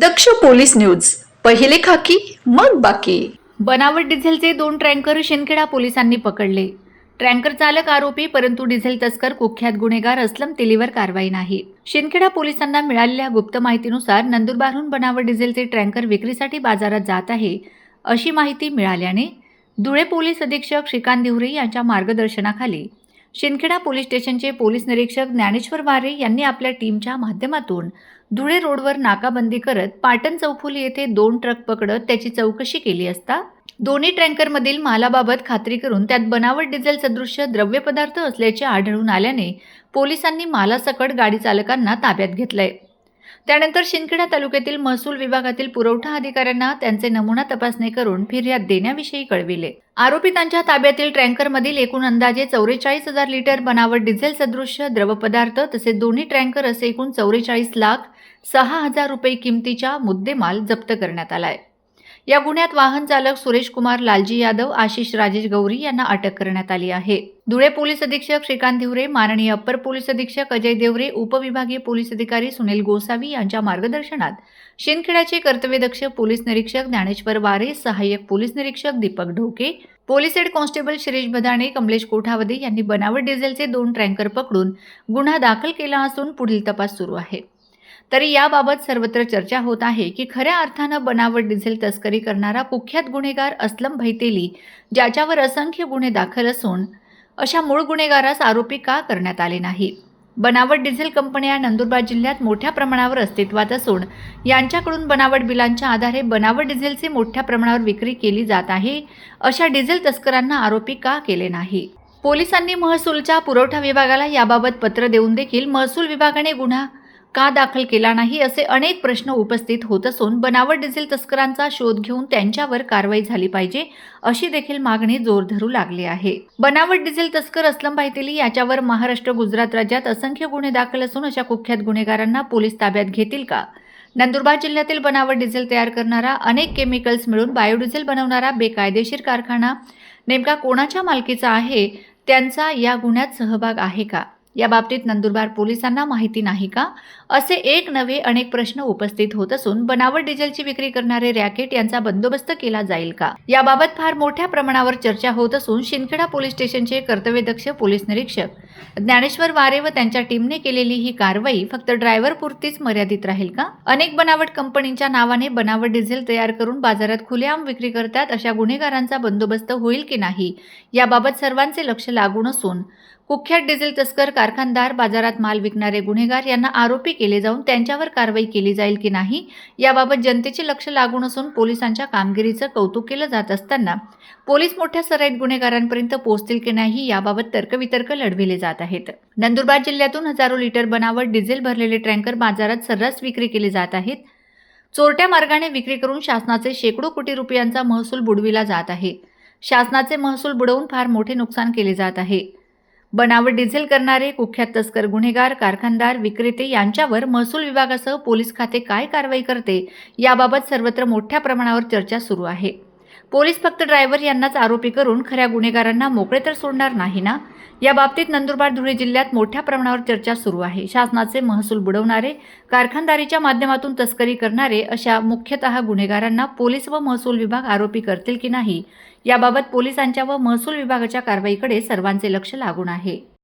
दक्ष police news. पहिले खाकी मग बाकी. बनावट डिझेलचे दोन ट्रँकर शिंदखेडा पोलिसांनी पकडले. ट्रँकर चालक आरोपी परंतु डिझेल तस्कर कुख्यात गुन्हेगार असलम तेलीवर कारवाई नाही. शिंदखेडा पोलिसांना मिळालेल्या गुप्त माहितीनुसार नंदुरबारहून बनावट डिझेलचे ट्रँकर विक्रीसाठी बाजारात जात आहे अशी माहिती मिळाल्याने धुळे पोलीस अधीक्षक श्रीकांत दिवरे यांच्या मार्गदर्शनाखाली शिंदखेडा पोलीस स्टेशनचे पोलीस निरीक्षक ज्ञानेश्वर वारे यांनी आपल्या टीमच्या माध्यमातून धुळे रोडवर नाकाबंदी करत पाटण चौफुली येथे दोन ट्रक पकडत त्याची चौकशी केली असता दोन्ही ट्रँकरमधील मालाबाबत खात्री करून त्यात बनावट डिझेल सदृश्य द्रव्यपदार्थ असल्याचे आढळून आल्याने पोलिसांनी मालासकट गाडी चालकांना ताब्यात घेतलंय. त्यानंतर शिंदखेडा तालुक्यातील महसूल विभागातील पुरवठा अधिकाऱ्यांना त्यांचे नमुना तपासणी करून फिर्याद देण्याविषयी कळविले. आरोपितांच्या ताब्यातील ट्रँकरमधील एकूण अंदाजे चौवेचाळीस हजार लिटर बनावट डिझेल सदृश्य द्रवपदार्थ तसेच दोन्ही ट्रँकर असे एकूण चौवेचाळीस लाख सहा हजार रुपये किमतीच्या मुद्देमाल जप्त करण्यात आलाय. या गुन्ह्यात वाहन चालक सुरेश कुमार लालजी यादव आशिष राजेश गौरी यांना अटक करण्यात आली आहे. धुळे पोलीस अधीक्षक श्रीकांत धिवरे माननीय अप्पर पोलीस अधीक्षक अजय देवरे उपविभागीय पोलीस अधिकारी सुनील गोसावी यांच्या मार्गदर्शनात शिंदखेड्याचे कर्तव्यदक्ष पोलीस निरीक्षक ज्ञानेश्वर वारे सहाय्यक पोलीस निरीक्षक Deepak Dhoke police head constable Shirish Badane Kamlesh Kothawade यांनी बनावट डिझेलचे दोन ट्रँकर पकडून गुन्हा दाखल केला असून पुढील तपास सुरू आहे. तरी याबाबत सर्वत्र चर्चा होत आहे की खऱ्या अर्थानं बनावट डिझेल तस्करी करणारा कुख्यात गुन्हेगार असलम भैतेली ज्याच्यावर असंख्य गुन्हे दाखल असून अशा मूळ गुन्हेगारास आरोपी का करण्यात आले नाही? बनावट डिझेल कंपन्या नंदुरबार जिल्ह्यात मोठ्या प्रमाणावर अस्तित्वात असून यांच्याकडून बनावट बिलांच्या आधारे बनावट डिझेलची मोठ्या प्रमाणावर विक्री केली जात आहे अशा डिझेल तस्करांना आरोपी का केले नाही? पोलिसांनी महसूलच्या पुरवठा विभागाला याबाबत पत्र देऊन देखील महसूल विभागाने गुन्हा का दाखल केला नाही असे अनेक प्रश्न उपस्थित होत असून बनावट डिझेल तस्करांचा शोध घेऊन त्यांच्यावर कारवाई झाली पाहिजे अशी देखील मागणी जोर धरू लागली आहे. बनावट डिझेल तस्कर असलम भाईतेली याच्यावर महाराष्ट्र गुजरात राज्यात असंख्य गुन्हे दाखल असून अशा कुख्यात गुन्हेगारांना पोलीस ताब्यात घेतील का? नंदुरबार जिल्ह्यातील बनावट डिझेल तयार करणारा अनेक केमिकल्स मिळून बायोडिझेल बनवणारा बेकायदेशीर कारखाना नेमका कोणाच्या मालकीचा आहे? त्यांचा या गुन्ह्यात सहभाग आहे का? या बाबतीत नंदुरबार पोलिसांना माहिती नाही का? असे एक नवे अनेक प्रश्न उपस्थित होत असून बनावट डिझेलची विक्री करणारे रॅकेट यांचा बंदोबस्त केला जाईल का? याबाबत फार मोठ्या प्रमाणावर चर्चा होत असून शिंदखेडा पोलीस स्टेशनचे कर्तव्यदक्ष पोलीस निरीक्षक ज्ञानेश्वर वारे व त्यांच्या टीमने केलेली ही कारवाई फक्त ड्रायव्हर पुरतीच मर्यादित राहील का? अनेक बनावट कंपनीच्या नावाने बनावट डिझेल तयार करून बाजारात खुलेआम विक्री करतात अशा गुन्हेगारांचा बंदोबस्त होईल की नाही? याबाबत सर्वांचे लक्ष लागून असून कुख्यात डिझेल तस्कर कारखानदार बाजारात माल विकणारे गुन्हेगार यांना आरोपी केले जाऊन त्यांच्यावर कारवाई केली जाईल की नाही? याबाबत जनतेचे लक्ष लागून असून पोलिसांच्या कामगिरीचं कौतुक केलं जात असताना पोलीस मोठ्या सराईत गुन्हेगारांपर्यंत पोहोचतील की नाही याबाबत तर्कवितर्क लढविले जात आहेत. नंदुरबार जिल्ह्यातून हजारो लिटर बनावट डिझेल भरलेले टँकर बाजारात सर्रास विक्री केले जात आहेत. चोरट्या मार्गाने विक्री करून शासनाचे शेकडो कोटी रुपयांचा महसूल बुडविला जात आहे. शासनाचे महसूल बुडवून फार मोठे नुकसान केले जात आहे. बनावट डिझेल करणारे कुख्यात तस्कर गुन्हेगार कारखानदार विक्रेते यांच्यावर महसूल विभागासह पोलीस खाते काय कारवाई करते याबाबत सर्वत्र मोठ्या प्रमाणावर चर्चा सुरू आहे. पोलीस फक्त ड्रायव्हर यांनाच आरोपी करून खऱ्या गुन्हेगारांना मोकळे तर सोडणार नाही ना? या बाबतीत नंदुरबार धुळे जिल्ह्यात मोठ्या प्रमाणावर चर्चा सुरू आहे. शासनाचे महसूल बुडवणारे कारखानदारीच्या माध्यमातून तस्करी करणारे अशा मुख्यतः गुन्हेगारांना पोलीस व महसूल विभाग आरोपी करतील की नाही? याबाबत पोलिसांच्या व महसूल विभागाच्या कारवाईकडे सर्वांचे लक्ष लागून आहे.